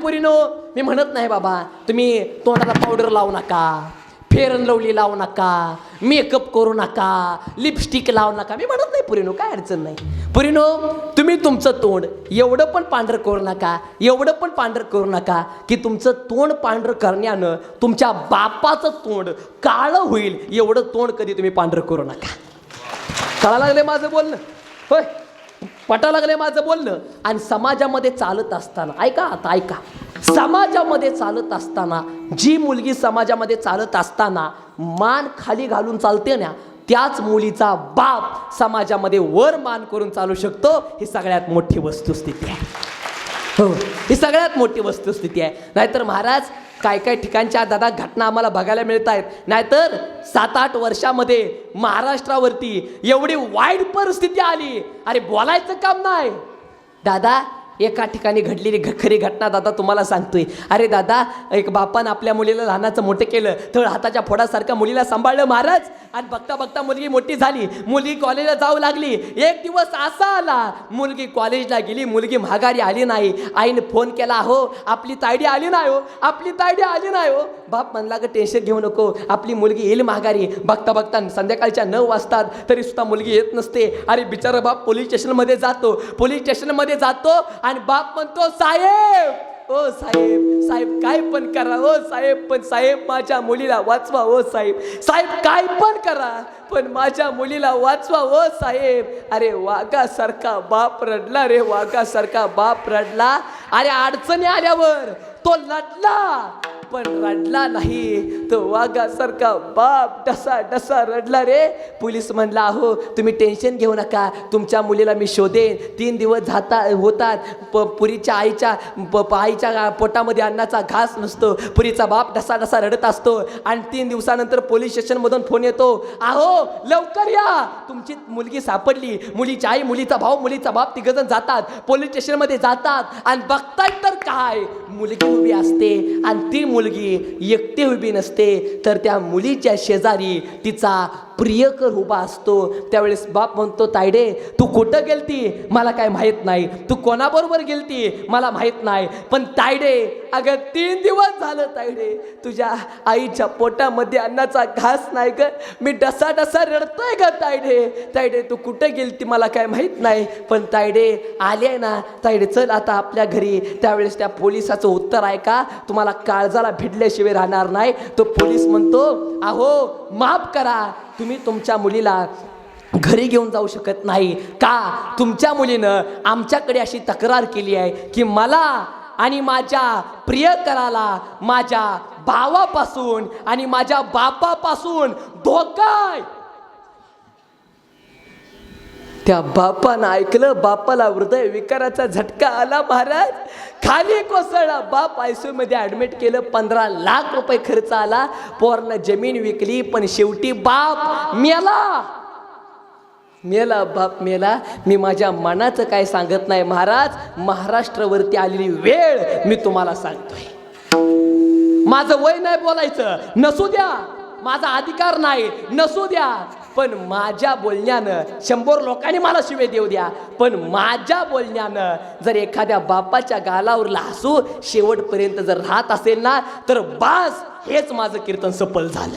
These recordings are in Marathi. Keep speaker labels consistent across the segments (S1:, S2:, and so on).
S1: पुरीनो मी म्हणत नाही बाबा तुम्ही तोंडाला पावडर लावू नका फेरन लवली लावू नका मेकअप करू नका लिपस्टिक लावू नका. मी म्हणत नाही पुरीनो काय अडचण नाही. पुरीनो तुम्ही तुमचं तोंड एवढं पण पांढर करू नका एवढं पण पांढरं करू नका की तुमचं तोंड पांढरं करण्यानं तुमच्या बापाचं तोंड काळं होईल एवढं तोंड कधी तुम्ही पांढर करू नका. कळा लागले माझं बोलणं? होय. पटा लागले माझं बोलणं. आणि समाजामध्ये चालत असताना ऐका आता ऐका. समाजामध्ये चालत असताना जी मुलगी समाजामध्ये चालत असताना मान खाली घालून चालते ना त्याच मुलीचा बाप समाजामध्ये वर मान करून चालू शकतो. ही सगळ्यात मोठी वस्तुस्थिती आहे. हो. ही सगळ्यात मोठी वस्तुस्थिती आहे. नाहीतर महाराज काय काय ठिकाणच्या दादा घटना आम्हाला बघायला मिळत आहेत नाहीतर सात आठ वर्षामध्ये महाराष्ट्रावरती एवढी वाईट परिस्थिती आली. अरे बोलायचं काम नाही. दादा एका ठिकाणी घडलेली घ खरी घटना दादा तुम्हाला सांगतोय. अरे दादा एक बापानं आपल्या मुलीला लहानाचं मोठं केलं. तर हाताच्या फोडासारखं मुलीला सांभाळलं महाराज. आणि बघता बघता मुलगी मोठी झाली. मुलगी कॉलेजला जाऊ लागली. एक दिवस असा आला. मुलगी कॉलेजला गेली. मुलगी माघारी आली नाही. आईने फोन केला हो आपली तायडी आली नाही हो. आपली तायडी आली नाही हो. बाप म्हणला ग टेन्शन घेऊ नको. आपली मुलगी येईल माघारी. बघता बघता संध्याकाळच्या नऊ वाजतात. तरी सुद्धा मुलगी येत नसते. अरे बिचारा बाप पोलीस स्टेशनमध्ये जातो. पोलीस स्टेशनमध्ये जातो. आणि बाप म्हणतो साहेब ओ साहेब साहेब काय पण करा ओ साहेब पण साहेब माझ्या मुलीला वाचवा ओ साहेब. साहेब काय पण करा पण माझ्या मुलीला वाचवा ओ साहेब. अरे वाघासारखा बाप रडला रे वाघासारखा बाप रडला. अरे अडचणी आल्यावर तो लढला. पण रडला नाही. तो वाघासारखा बाप डसा डसा रडला रे. पोलीस म्हणला अहो तुम्ही टेन्शन घेऊ नका. तुमच्या मुलीला मी शोधेन. तीन दिवस जाता होतात. प पुरीच्या आईच्या प आईच्या पोटामध्ये अन्नाचा घास नसतो. पुरीचा बाप डसा डसा रडत असतो. आणि तीन दिवसानंतर पोलीस स्टेशनमधून फोन येतो. अहो लवकर या. तुमची मुलगी सापडली. मुलीची आई मुलीचा भाऊ मुलीचा बाप तिघजण जातात. पोलीस स्टेशनमध्ये जातात. आणि बघतायत तर काय. मुलगी उभी असते आणि ती मुलगी एकटी उभी नसते तर त्या मुलीच्या शेजारी तिचा प्रियकर उभा असतो. त्यावेळेस बाप म्हणतो तायडे तू कुठं गेलती? मला काय माहीत नाही. तू कोणाबरोबर गेलती? मला माहीत नाही. पण तायडे अगं तीन दिवस झालं तायडे तुझ्या आईच्या पोटामध्ये अन्नाचा घास नाही ग. मी डसा डसा रडतोय ग तायडे. तायडे तू कुठं गेलती? मला काय माहीत नाही. पण तायडे आले ना. तायडे चल आता आपल्या घरी. त्यावेळेस त्या पोलिसाचं उत्तर आहे का? तुम्हाला काळजाला भिडल्याशिवाय राहणार नाही. तो पोलीस म्हणतो अहो माफ करा. तुम्ही तुमच्या मुलीला घरी घेऊन जाऊ शकत नाही. का? तुमच्या मुलीनं आमच्याकडे अशी तक्रार केली आहे की मला आणि माझ्या प्रियकराला माझ्या भावापासून आणि माझ्या बापापासून धोका आहे. त्या बापानं ऐकलं बापाला हृदय विकाराचा झटका आला महाराज. खाली कोसळला. बाप आयसीयू मध्ये ऍडमिट केलं पंधरा लाख रुपये खर्च आला. पोरनं जमीन विकली पण शेवटी बाप मेला. मेला बाप मेला. मी माझ्या मनाचं काय सांगत नाही महाराज. महाराष्ट्रावरती आलेली वेळ मी तुम्हाला सांगतोय. माझं वय नाही बोलायचं. नसू द्या. माझा अधिकार नाही. नसू द्या. पण माझ्या बोलण्यानं शंभर लोकांनी मला शिवे देऊ द्या. पण माझ्या बोलण्यानं जर एखाद्या बापाच्या गालावर लासू शेवटपर्यंत जर राहत असेल ना तर बास हेच माझं कीर्तन सफल झालं.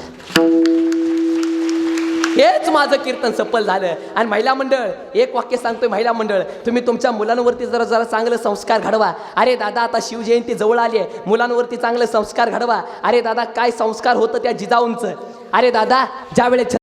S1: हेच माझं कीर्तन सफल झालं. आणि महिला मंडळ एक वाक्य सांगतोय महिला मंडळ. तुम्ही तुमच्या मुलांवरती जरा जरा चांगलं संस्कार घडवा. अरे दादा आता शिवजयंती जवळ आली आहे. मुलांवरती चांगलं संस्कार घडवा. अरे दादा काय संस्कार होतं त्या जिजाऊंचं? अरे दादा ज्या वेळेस